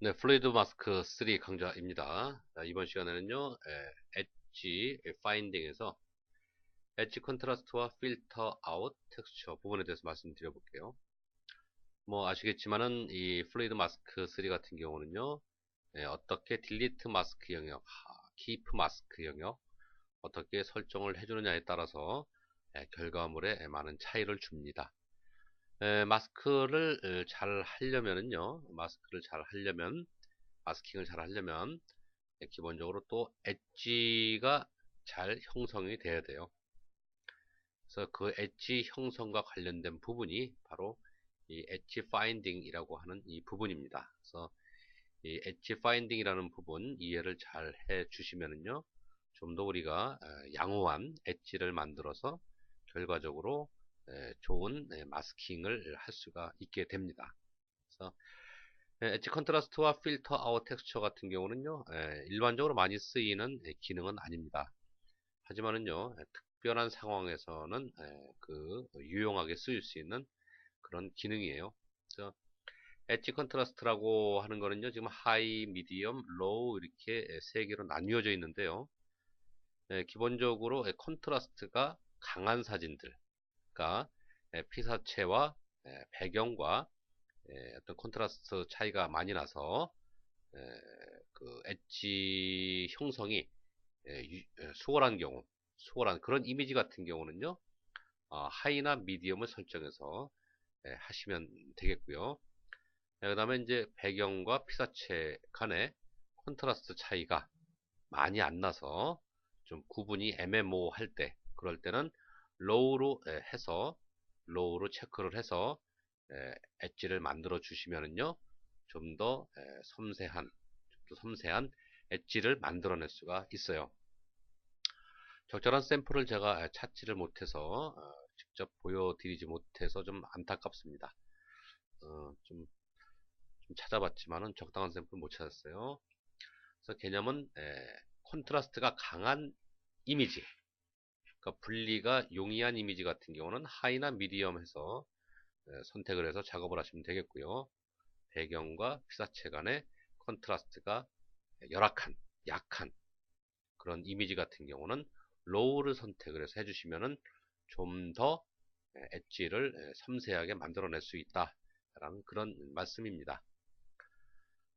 네, 플루이드 마스크 3 강좌입니다. 자, 이번 시간에는요, 에, 엣지 파인딩에서 엣지 컨트라스트와 필터 아웃 텍스처 부분에 대해서 말씀드려 볼게요. 뭐 아시겠지만은 이 플루이드 마스크 3 같은 경우는요, 에, 어떻게 딜리트 마스크 영역, 키프 마스크 영역 어떻게 설정을 해주느냐에 따라서 에, 결과물에 많은 차이를 줍니다. 에, 마스크를 잘 하려면은요 마스크를 잘 하려면 마스킹을 잘 하려면 기본적으로 또 엣지가 잘 형성이 돼야 돼요. 그래서 그 엣지 형성과 관련된 부분이 바로 이 엣지 파인딩이라고 하는 이 부분입니다. 그래서 이 엣지 파인딩이라는 부분 이해를 잘 해 주시면은요 좀 더 우리가 양호한 엣지를 만들어서 결과적으로 좋은 마스킹을 할 수가 있게 됩니다. 그래서 엣지 컨트라스트와 필터 아웃 텍스처 같은 경우는요 일반적으로 많이 쓰이는 기능은 아닙니다. 하지만은요 특별한 상황에서는 그 유용하게 쓰일 수 있는 그런 기능이에요. 그래서 엣지 컨트라스트라고 하는 거는요 지금 하이, 미디엄, 로우 이렇게 세 개로 나뉘어져 있는데요. 기본적으로 컨트라스트가 강한 사진들 그러니까 피사체와 배경과 어떤 컨트라스트 차이가 많이 나서 그 엣지 형성이 수월한 경우 수월한 그런 이미지 같은 경우는요 어, 하이나 미디엄을 설정해서 하시면 되겠고요. 그 다음에 이제 배경과 피사체 간의 컨트라스트 차이가 많이 안 나서 좀 구분이 애매모호할 때 그럴 때는 로우로 해서 로우로 체크를 해서 엣지를 만들어 주시면은요 좀 더 섬세한 좀 더 섬세한 엣지를 만들어낼 수가 있어요. 적절한 샘플을 제가 찾지를 못해서 어, 직접 보여드리지 못해서 좀 안타깝습니다. 어, 좀, 좀, 찾아봤지만은 적당한 샘플 못 찾았어요. 그래서 개념은 콘트라스트가 강한 이미지 그러니까 분리가 용이한 이미지 같은 경우는 하이나 미디엄 해서 선택을 해서 작업을 하시면 되겠고요. 배경과 피사체 간의 컨트라스트가 열악한, 약한 그런 이미지 같은 경우는 로우를 선택을 해서 해주시면은 좀 더 엣지를 섬세하게 만들어낼 수 있다 라는 그런 말씀입니다.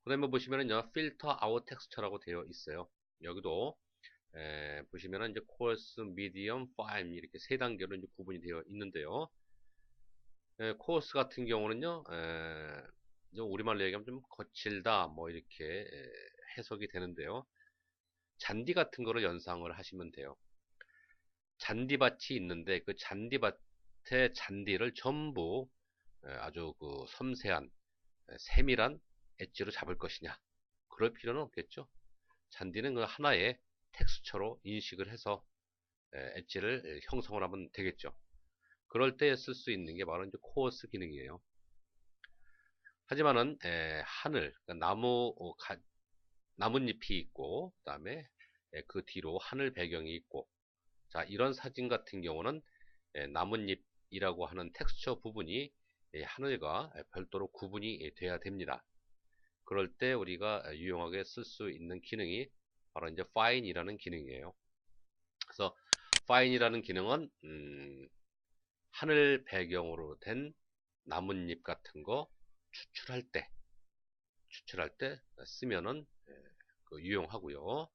그 다음에 보시면은요 필터 아웃 텍스처라고 되어 있어요. 여기도 에, 보시면은 이제 코어스, 미디엄, 파임 이렇게 세 단계로 이제 구분이 되어 있는데요. 에, 코어스 같은 경우는요, 에, 우리말로 얘기하면 좀 거칠다, 뭐 이렇게 에, 해석이 되는데요. 잔디 같은 거를 연상을 하시면 돼요. 잔디밭이 있는데 그 잔디밭의 잔디를 전부 아주 그 섬세한 세밀한 엣지로 잡을 것이냐 그럴 필요는 없겠죠 잔디는 그 하나의 텍스처로 인식을 해서 엣지를 형성을 하면 되겠죠. 그럴 때 쓸 수 있는 게 바로 이제 코어스 기능이에요. 하지만은 에, 하늘, 그러니까 나무 어, 가, 나뭇잎이 있고 그 다음에 그 뒤로 하늘 배경이 있고 자 이런 사진 같은 경우는 에, 나뭇잎이라고 하는 텍스처 부분이 에, 하늘과 별도로 구분이 돼야 됩니다. 그럴 때 우리가 유용하게 쓸 수 있는 기능이 바로 이제 fine이라는 기능이에요. 그래서 fine이라는 기능은 음, 하늘 배경으로 된 나뭇잎 같은 거 추출할 때 추출할 때 쓰면은 예, 그 유용하고요.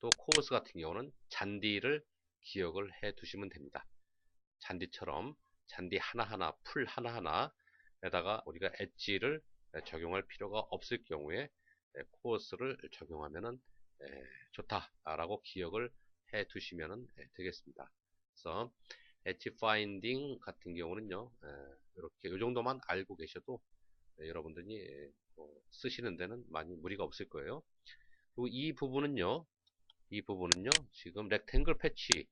또 코버스 같은 경우는 잔디를 기억을 해 두시면 됩니다. 잔디처럼 잔디 하나하나 풀 하나하나에다가 우리가 엣지를 적용할 필요가 없을 경우에 코어스를 적용하면은 좋다라고 기억을 해 두시면 되겠습니다. 그래서 엣지 파인딩 같은 경우는요 이렇게 이 정도만 알고 계셔도 여러분들이 뭐 쓰시는 데는 많이 무리가 없을 거예요. 그리고 이 부분은요 이 부분은요 지금 렉탱글 패치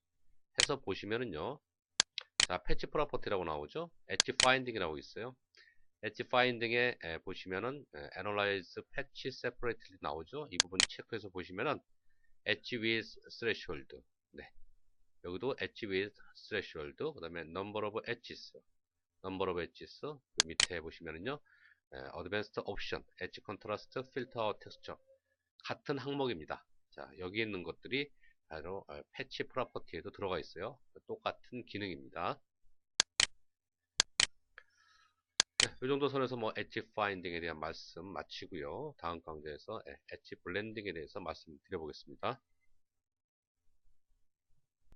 해서 보시면은요 자 패치 프로퍼티라고 나오죠 엣지 파인딩이라고 있어요 엣지 파인딩에 보시면은 Analyze Patch Separately 나오죠. 이 부분 체크해서 보시면은 Edge with Threshold. 네. 여기도 Edge with Threshold. 그 다음에 Number of Edges. Number of Edges. 그 밑에 보시면은요. 예, Advanced Option, Edge Contrast, Filter Texture 같은 항목입니다. 자, 여기 있는 것들이 바로 어, 패치 프로퍼티에도 들어가 있어요. 똑같은 기능입니다. 네, 이 정도 선에서 뭐 엣지 파인딩에 대한 말씀 마치고요. 다음 강좌에서 엣지 블렌딩에 대해서 말씀드려 보겠습니다.